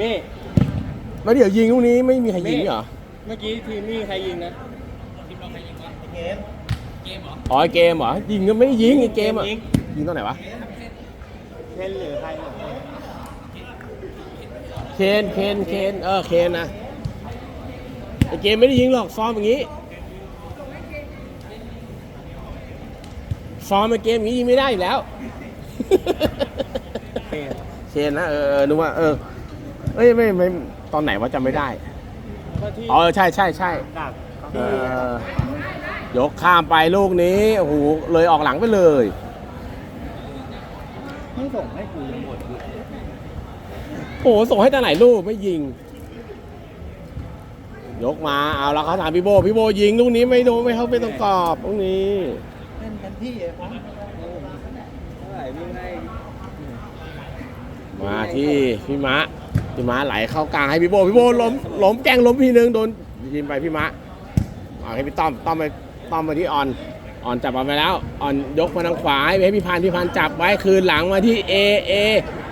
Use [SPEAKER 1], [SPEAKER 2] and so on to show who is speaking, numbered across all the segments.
[SPEAKER 1] มี่
[SPEAKER 2] มาเดี๋ยวยิงลูกนี้ไม่มีใครยิงเหรอ
[SPEAKER 1] เมื่อกี้ทีมมี่ใครยิงนะ
[SPEAKER 2] อ๋อไอ้เกมเหรอ ยิงก็ไม่ได้ยิงไอ้เกมอะ
[SPEAKER 1] ยิง
[SPEAKER 2] ยิงตอนไหนวะ
[SPEAKER 1] เล่นหรือใครเนี่ย
[SPEAKER 2] เคนเคนเคนเออ เคนนะไอ้เกมไม่ได้ยิงหรอกฟอร์มอย่างงี้ ฟอร์มไอ้เกมอย่างงี้ยิงไม่ได้อยู่แล้ว
[SPEAKER 1] เปลี่ยน
[SPEAKER 2] เคนนะเออเออนึกว่าเออ เอ้ยไม่ไม่ตอนไหนวะจำไม่ได้
[SPEAKER 1] ก็ที่
[SPEAKER 2] อ๋อใช่ใช่ใช่
[SPEAKER 1] ดัก
[SPEAKER 2] เอ
[SPEAKER 1] ที่
[SPEAKER 2] อยกข้ามไปลูกนี้โอ้โหเลยออกหลังไปเลย
[SPEAKER 1] ไม่ส่งให้กูยังหมดอยู่
[SPEAKER 2] โอ้โหส่งให้ตาไหนลูกไม่ยิง ยกมาเอาแล้วเขาถามพี่โบพี่โบยิงลูกนี้ไม่โดนไม่เข้าไปตรงกรอบลูกนี้
[SPEAKER 1] เล่นกันที่เลยครับเท่าไหร่วิ่งให้
[SPEAKER 2] มาที่พี่มะ พี่มะไหลเข้ากลางให้พี่โบพี่โบล้มล้มแกล้งล้มทีนึงโดนยิงไปพี่มะเอาให้พี่ต้อมต้อมไปต้อมมาที่ออนออนจับมาไปแล้วออนยกมาทางขวาให้พี่พันพี่พันจับไว้คืนหลังมาที่เอเอ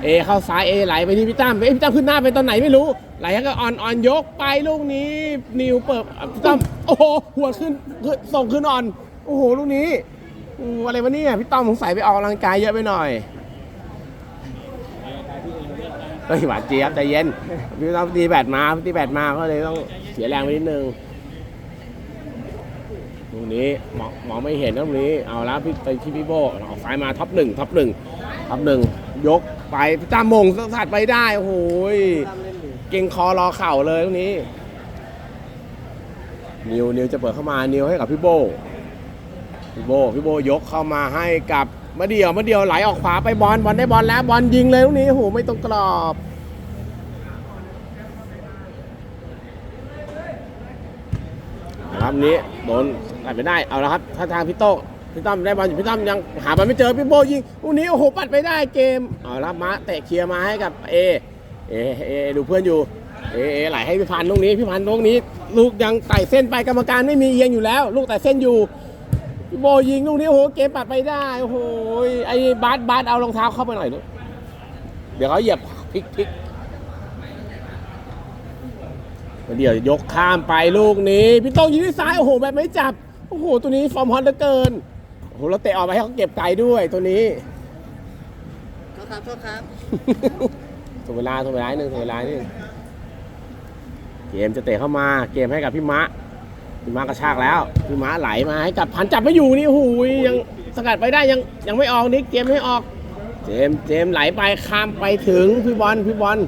[SPEAKER 2] เอเข้าซ้ายเอไหลไปที่พี่ตั้มเอพี่ตั้มขึ้นหน้าไปตอนไหนไม่รู้ไหลให้ก็ออนออนยกไปลูกนี้นิวเปิดพี่ตั้มโอ้โหหัวขึ้นขึ้นส่งขึ้นออนโอ้โหลูกนี้โอ้อะไรวะเนี่ยพี่ต้อมสงสัยไปออกกำลังกายเยอะไปหน่อย เฮ้ยหวานเจี๊ยบใจเย็นพี่ต้องตีแบตมาตีแบตมาก็เลยต้องเสียแรงไปนิดนึงตรงนี้มองมองไม่เห็นตรงนี้ เอาล้วพี่ไปที่พี่โบออกซ้ายมาท็อปหนึ่งท็อปหนึ่งท็อปหนึ่งยกไปพี่ตามมงสัดไปได้โอ้โห
[SPEAKER 1] เก่
[SPEAKER 2] งคอรอเข่าเลยตรงนี้ นิวนิวจะเปิดเข้ามานิวให้กับพี่โบพี่โบพี่โบยกเข้ามาให้กับ มะเดียวมะเดียวไหลออกขวาไปบอลบอลได้บอลแล้วบอลยิงเลยตรงนี้โอ้โหไม่ตรงกรอบนะครับนี้โดนตัดไปได้เอาละครับถ้าทางพี่โต้งพี่ตั้มได้บอลอยู่พี่ตั้มยังหาบอลไม่เจอพี่โบยิงลูกนี้โอ้โหปัดไปได้เกมเอาละมาเตะเคลียร์มาให้กับเอเอเอดูเพื่อนอยู่เอเอไหลให้พี่พันธุ์ตรงนี้พี่พันธุ์ตรงนี้ ลูกยังไต่เส้นไปกรรมการไม่มีเอียงอยู่แล้ว ลูกไต่เส้นอยู่ โบยิงลูกนี้โอ้โหเกมปัดไปได้โอ้โหไอ้บาสบาสเอารองเท้าเข้าไปหน่อยดูเดี๋ยวเขาเหยียบพลิกพลิกเดี๋ยวยกข้ามไปลูกนี้ พี่โต้งยิงด้วยซ้ายโอ้โหแบบไม่จับโอ้โหตัวนี้ฟอร์มฮอตเหลือเกินโอ้โหเราเตะออกไปให้เขาเก็บไกลด้วยตัวนี้
[SPEAKER 1] โทษครับโทษครับ
[SPEAKER 2] ถูกเวลาถูกเวลาหนึ่งถูกเวลาหนึ่งเกมจะเตะเข้ามาเกมให้กับพี่มะ พี่มะกระชากแล้วพี่มะไหลมาให้กับพันจับไม่อยู่นี่หูยยังสกัดไปได้ยังยังไม่ออกนี่เกมไม่ออก เจมเจมไหลไปข้ามไปถึงพี่บอลพี่บอล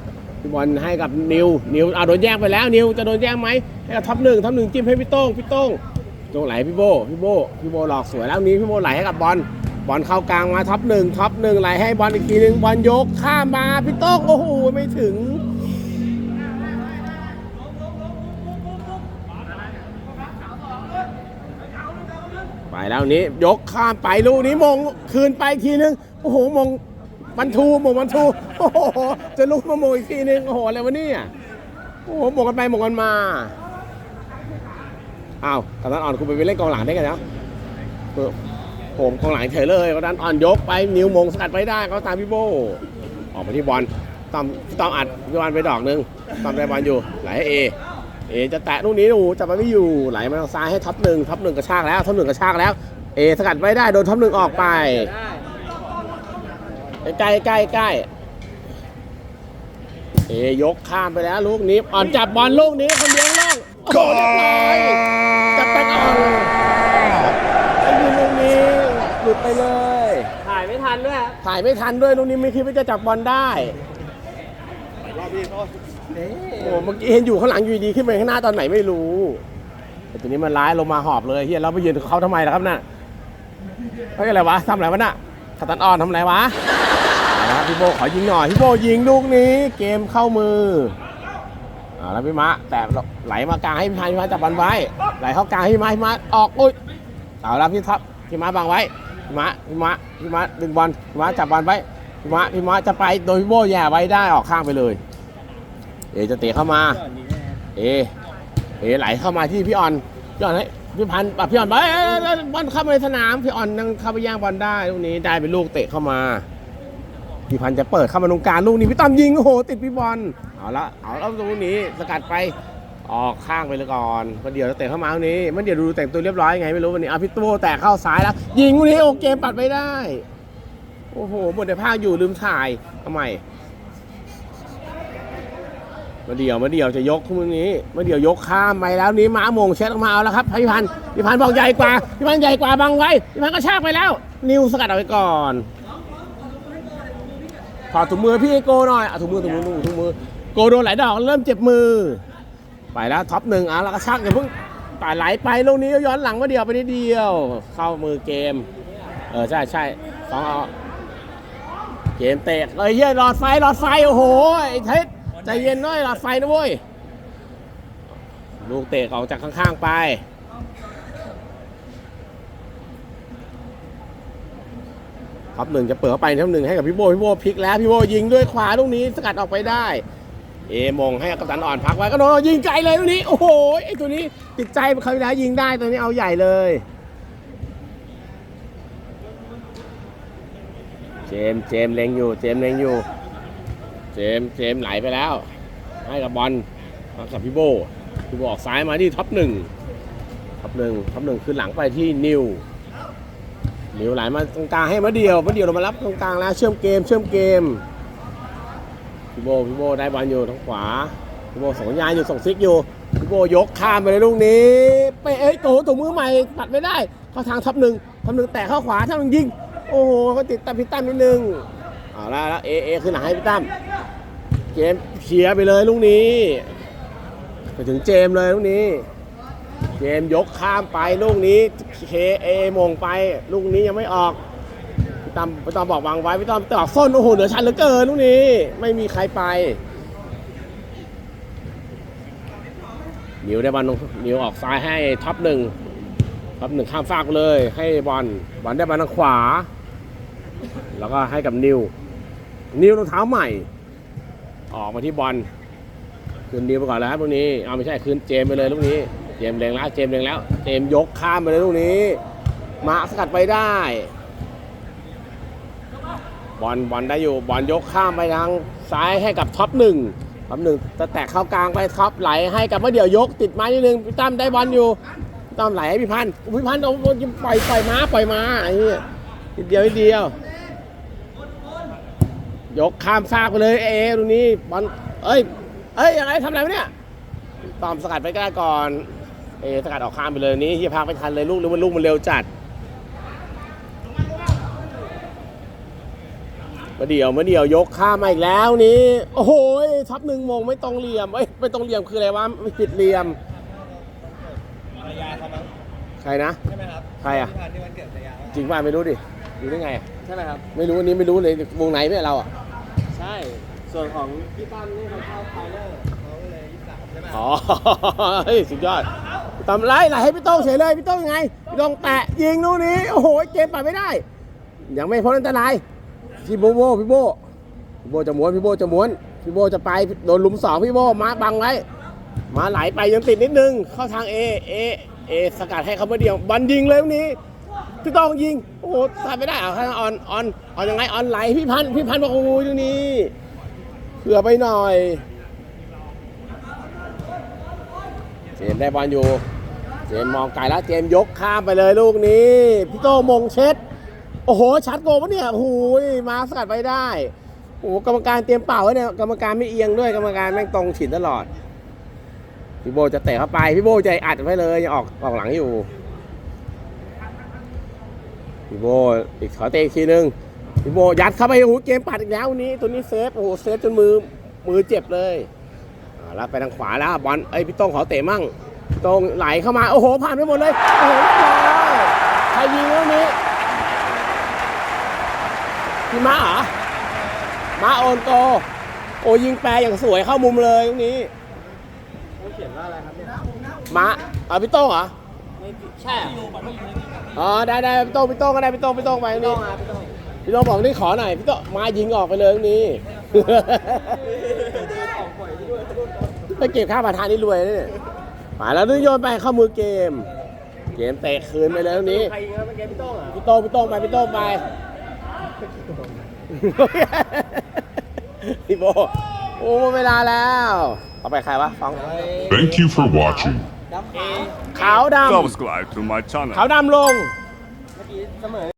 [SPEAKER 2] พี่บอลให้กับนิวนิวเอาโดนแย่งไปแล้วนิวจะโดนแย่งไหมให้กับท็อปหนึ่งท็อปหนึ่งจิ้มให้พี่โต้งพี่โต้งโต้งไหลพี่โบพี่โบพี่โบหลอกสวยแล้วนี้พี่โบไหลให้กับบอลบอลเข้ากลางมาท็อปหนึ่งท็อปหนึ่งไหลให้บอลอีกทีหนึ่งบอลยกข้ามมาพี่โต้งโอ้โหไม่ถึง แล้วนี้ ยกข้ามไปลูกนี้มงคืนไปทีนึงโอ้โหมงมันทูมงมันทูโอ้โหจะลุกมามงอีกทีนึงโอ้โหอะไรวะเนี่ยโอ้โหหมงกันไปหมงกันมาอ้าวตอนนั้นอ่อนคุณไปเล่นกองหลังได้ไงนะผมกองหลังเฉยเลยตอนนั้นอ่อนยกไปนิ้วมงสกัดไปได้เขาตามพี่โบออกไปที่บอลตอมตอมอัดพี่บอลไปดอกนึงตอมได้บอลอยู่ไหลให้เอ เอจะแตะลูกนี้โอ้โหจับมันไม่อยู่ไหลมาทางซ้ายให้ท็อปหนึ่งท็อปหนึ่งกระชากแล้วท็อปหนึ่งกระชากแล้ว เอสกัดไม่ได้โดนท็อปหนึ่งออกไป
[SPEAKER 1] ได้
[SPEAKER 2] ใกล้ใกล้ใกล้เอยกข้ามไปแล้วลูกนี้อ่อนจับบอลลูกนี้คนเดียวล่องโอ้โหเรียบร้อยจับแตงอ่อนไอ้ยิงลูกนี้หลุดไปเลย
[SPEAKER 1] ถ่ายไม่ทันด้วยครับ
[SPEAKER 2] ถ่ายไม่ทันด้วยลูกนี้ไม่คิดว่าจะจับบอลได้
[SPEAKER 1] รอบพี่โทษ เอ๊ะ
[SPEAKER 2] โอ้เมื่อกี้เห็นอยู่ข้างหลังอยู่ดีขึ้นไปข้างหน้าตอนไหนไม่รู้แต่ตัวนี้มันร้ายลงมาหอบเลยเฮียเราไปยืนเขาทำไมล่ะครับน่ะเฮ้ยอะไรวะทำอะไรวะน่ะขัดตันอ่อนทำอะไรวะเอาละครับพี่โบขอยิงหน่อยพี่โบยิงลูกนี้ เกมเข้ามือเอาแล้วพี่มะแต่ไหลมากลางให้พี่พายพี่มะจับบอลไว้ ไหลเข้ากลางให้พี่มะพี่มะออกอุ้ยเอาละพี่ท็อปพี่มะบังไว้พี่มะพี่มะพี่มะดึงบอลพี่มะจับบอลไว้พี่มะพี่มะจะไปโดยพี่โบแย่ไว้ได้ออกข้างไปเลย เอจะเตะเข้ามา เอ เอไหลเข้ามาที่พี่ออน พี่ออนให้พี่พันธ์ปะพี่ออนไปเอ้ยบอลเข้ามาในสนาม พี่ออนยังเข้าไปย่างบอลได้ลูกนี้ได้เป็นลูกเตะเข้ามา พี่พันธ์จะเปิดเข้ามาตรงกลางลูกนี้พี่ตั้มยิงโอ้โหติดพี่บอล เอาละเอาแล้วตรงนี้สกัดไปออกข้างไปเลยก่อนมันเดี๋ยวจะเตะเข้ามาตรงนี้มันเดี๋ยวดูแต่งตัวเรียบร้อยไงไม่รู้วันนี้เอาพี่โตแตะเข้าซ้ายแล้ว ยิงลูกนี้โอเกมปัดไม่ได้ โอ้โหหมดในภาคอยู่ลืมถ่ายทำไม มาเดียวมาเดียวจะยกขึ้นตรงนี้มาเดียวยกข้ามไปแล้วนี้ม้ามงเช็ดออกมาเอาแล้วครับพี่พันธ์พี่พันธ์บอกใหญ่กว่าพี่พันธ์ใหญ่กว่าบังไว้พี่พันธ์ก็ชากไปแล้ว นิวสกัดเอาไว้ก่อนถอดถุงมือพี่โกหน่อยเอาถุงมือถุงมือถุงมือโกโดนหลายดอกเริ่มเจ็บมือ ไปแล้วท็อปหนึ่งอะแล้วก็ชักอย่าเพิ่งป่าไหลไปลูกนี้ย้อนหลังมาเดียวไปนิดเดียว เข้ามือเกม เออใช่ใช่สองเอาเกมเตะเอ้ยเฮ้ยหลอดไฟหลอดไฟโอ้โหไอ้เท็ด ใจเย็นหน่อยหลอดไฟนะเว้ย ลูกเตะออกจากข้างๆไปท็อปหนึ่งจะเปิดเข้าไปท็อปหนึ่งให้กับพี่โบพี่โบพลิกแล้วพี่โบยิงด้วยขวาลูกนี้สกัดออกไปได้ เอมงให้กัปตันอ่อนพักไว้ก็โดนยิงไกลเลยลูกนี้ โอ้โหไอตัวนี้ติดใจเขาแล้วยิงได้ตัวนี้เอาใหญ่เลยเจมส์เจมส์เล็งอยู่ เจมส์เล็งอยู่ เจมเจมไหลไปแล้ว ให้กับบอลมากับพี่โบพี่โบออกซ้ายมาที่ท็อปหนึ่งท็อปหนึ่งท็อปหนึ่งขึ้นหลังไปที่นิวเหลียวไหลมาตรงกลางให้มาเดียวมาเดียวเรามารับตรงกลางแล้วเชื่อมเกม เชื่อมเกมพี่โบพี่โบได้บอลอยู่ทางขวาพี่โบส่งสัญญาณอยู่ส่งซิกอยู่พี่โบยกข้ามไปเลยลูกนี้ไปเอ้ยโตตัวมือใหม่ปัดไม่ได้เข้าทางท็อปหนึ่งท็อปหนึ่งแตะเข้าขวาท็อปหนึ่งยิงโอ้โหก็ติดตามพี่ตั้มนิดนึง เอาละแล้วเอเอขึ้นหลังให้พี่ตั้มเกมเชียไปเลยลูกนี้ ไปถึงเจมเลยลูกนี้ เจมยกข้ามไปลูกนี้เคเอมงไปลูกนี้ยังไม่ออกพี่ตั้มพี่ต้อมบอกวางไว้พี่ตั้มตอกส้นโอ้โหเหนือชั้นเหลือเกินลูกนี้ ไม่มีใครไปนิวได้บอลนิวออกซ้ายให้ท็อปหนึ่งท็อปหนึ่งข้ามฟากไปเลย ให้บอลบอลได้บอลทางขวา แล้วก็ให้กับนิว นิวรองเท้าใหม่ ออกมาที่บอลคืนนิวไปก่อนแล้วครับลูกนี้เอาไม่ใช่คืนเจมไปเลยลูกนี้ เจมส์เล็งแล้วเจมส์เล็งแล้ว เจมยกข้ามไปเลยลูกนี้ มาสกัดไปได้ บอลบอลได้อยู่บอลยกข้ามไปทางซ้ายให้กับท็อปหนึ่งท็อปหนึ่งจะแตะเข้ากลางไปท็อปไหลให้กับว่าเดี๋ยวยกติดไม้นิดนึงพี่ตั้มได้บอลอยู่ตั้มไหลให้พี่พันธ์พี่พันธ์เอาปล่อยปล่อยมาปล่อยมาไอ้เดเดียวนิดเดียว ยกข้ามฟากไปเลยเอตรงนี้บอลเอ้ย เอ้ยยังไงทำอะไรวะเนี่ยตอมสกัดไปใกล้ก่อน เอสกัดออกข้ามไปเลยนี้เฮียพักไม่ทันเลยลูกนึงมันลูกมันเร็วจัดมาเดี่ยวมาเดี่ยวยกข้ามมาอีกแล้วนี้โอ้โหท็อปหนึ่งมงไม่ตรงเหลี่ยมเอ้ยไม่ตรงเหลี่ยมคืออะไรวะไม่ผิดเหลี่ยม
[SPEAKER 1] ภรรยาเขามั้ง
[SPEAKER 2] ใครนะ
[SPEAKER 1] ใช่ไหมครับ
[SPEAKER 2] ใครอะ
[SPEAKER 1] ที่ผ่านที่วันเกิดภรรยาเขา
[SPEAKER 2] จริงป่ะไม่รู้ดิรู้ได้ไงอะ
[SPEAKER 1] ใช่ไหมครับ
[SPEAKER 2] ไม่รู้อันนี้ไม่รู้เลยวงไหนไม่เราอะ
[SPEAKER 1] ใช่ ส่วนของพี่ตั้มนี่เขาเข้าไฟเลอร์เขาก็เลยยี่สิบสามใช่ไหม
[SPEAKER 2] อ๋อเฮ้ยสุดยอดทำไรไหลให้พี่โต้งเฉยเลยพี่โต้งยังไงพี่โต้งแตะยิงนู่นนี้โอ้โหเกมปัดไม่ได้ ยังไม่พ้นอันตรายพี่โบโบพี่โบพี่โบจะม้วนพี่โบจะม้วนพี่โบจะไปโดนหลุมสองพี่โบมาบังไว้ มาไหลไปยังติดนิดนึงเข้าทางเอเอเอสกัดให้เขาเมื่อเดียวบอลยิงเลยลูกนี้พี่ต้องยิงโอ้โหทำไม่ได้เอาทางออนออนออนยังไงออนไหลพี่พันธ์พี่พันธ์บอกโอ้ยตรงนี้เผื่อไปหน่อยเจมได้บอลอยู่ เจมมองไกลแล้วเจมยกข้ามไปเลยลูกนี้พี่โตมงเช็ด โอ้โหชัดโกปะเนี่ยโอ้โหมาสกัดไปได้โอ้โหกรรมการเตรียมเป่าไว้เนี่ยกรรมการไม่เอียงด้วยกรรมการแม่งตรงฉินตลอดพี่โบจะเตะเข้าไปพี่โบใจอัดไว้เลยยังออกออกหลังอยู่ พี่โบอีกขอเตะอีกทีนึงพี่โบยัดเข้าไปโอ้โหเกมปัดอีกแล้ววันนี้ตัวนี้เซฟโอ้โหเซฟจนมือมือเจ็บเลยอ่าแล้วไปทางขวาแล้วบอลเอ้ยพี่โต้งขอเตะมั่งพี่โต้งไหลเข้ามาโอ้โหผ่านไปหมดเลยโอ้โหเรียบร้อยใครยิงลูกนี้พี่ม้าเหรอม้าโอนโกโอ้ยิงแปรอย่างสวยเข้ามุมเลยลูกนี้
[SPEAKER 1] เขาเขียนว่าอะไรครับเนี่ย
[SPEAKER 2] ม้าเอาพี่โต้งเหรอ
[SPEAKER 1] ไม่ ใช่
[SPEAKER 2] อ๋อได้ได้พี่โต้งพี่โต้งก็ได้พี่โต้งพี่โต้งไปตรงนี้พี่โต้งบอกนี่ขอหน่อยพี่โต้งมายิงออกไปเลยตรงนี้ไปเก็บค่าประธานนี่รวยนะเนี่ยมาแล้วนึกโยนไปเข้ามือเกม เกมเตะคืนไปเลยตรงนี้
[SPEAKER 1] ใครยิงครับเมื่อกี้พี่โต้งเหรอ
[SPEAKER 2] พี่โต้งพี่โต้งไปพี่โต้งไป พี่โบโอ้หมดเวลาแล้ว ต่อไปใครวะฟอง
[SPEAKER 3] Thank you for watching.
[SPEAKER 1] ดำขาว
[SPEAKER 2] ขาวดำ
[SPEAKER 4] Subscribe to my channel.
[SPEAKER 2] ขาวดำลง
[SPEAKER 1] เมื่อกี้เสมอ